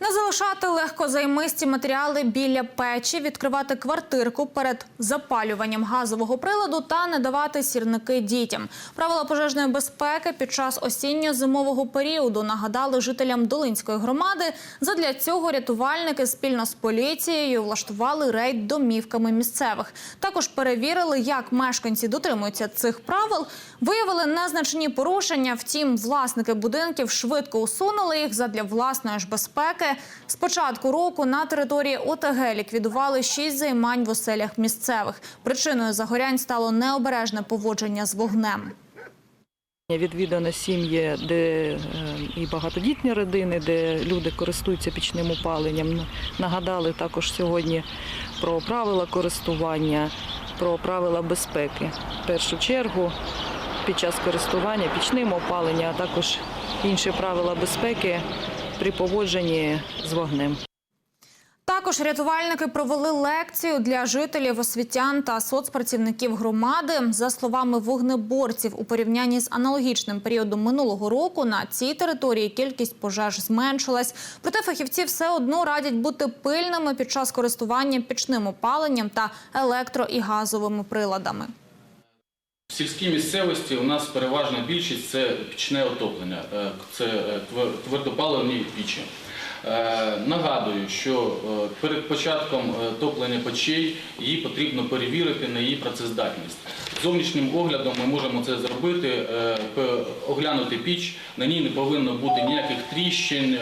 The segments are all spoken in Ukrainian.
Не залишати легкозаймисті матеріали біля печі, відкривати квартирку перед запалюванням газового приладу та не давати сірники дітям. Правила пожежної безпеки під час осінньо-зимового періоду нагадали жителям Долинської громади. Задля цього рятувальники спільно з поліцією влаштували рейд домівками місцевих. Також перевірили, як мешканці дотримуються цих правил. Виявили незначні порушення. Втім, власники будинків швидко усунули їх задля власної ж безпеки. З початку року на території ОТГ ліквідували шість займань в оселях місцевих. Причиною загорянь стало необережне поводження з вогнем. Відвідано сім'ї, де е, і багатодітні родини, де люди користуються пічним опаленням. Нагадали також сьогодні про правила користування, про правила безпеки. В першу чергу під час користування пічним опаленням, а також інші правила безпеки при поводженні з вогнем. Також рятувальники провели лекцію для жителів, освітян та соцпрацівників громади. За словами вогнеборців, у порівнянні з аналогічним періодом минулого року на цій території кількість пожеж зменшилась. Проте фахівці все одно радять бути пильними під час користування пічним опаленням та електро- і газовими приладами. Сільській місцевості у нас переважна більшість це пічне отоплення, е, це е, твердопаливні пічі. Е, Нагадую, що перед початком топлення печей її потрібно перевірити на її працездатність. Зовнішнім оглядом ми можемо це зробити, оглянути піч. На ній не повинно бути ніяких тріщин,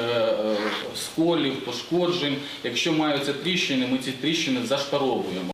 сколів, пошкоджень. Якщо маються тріщини, ми ці тріщини зашпаровуємо.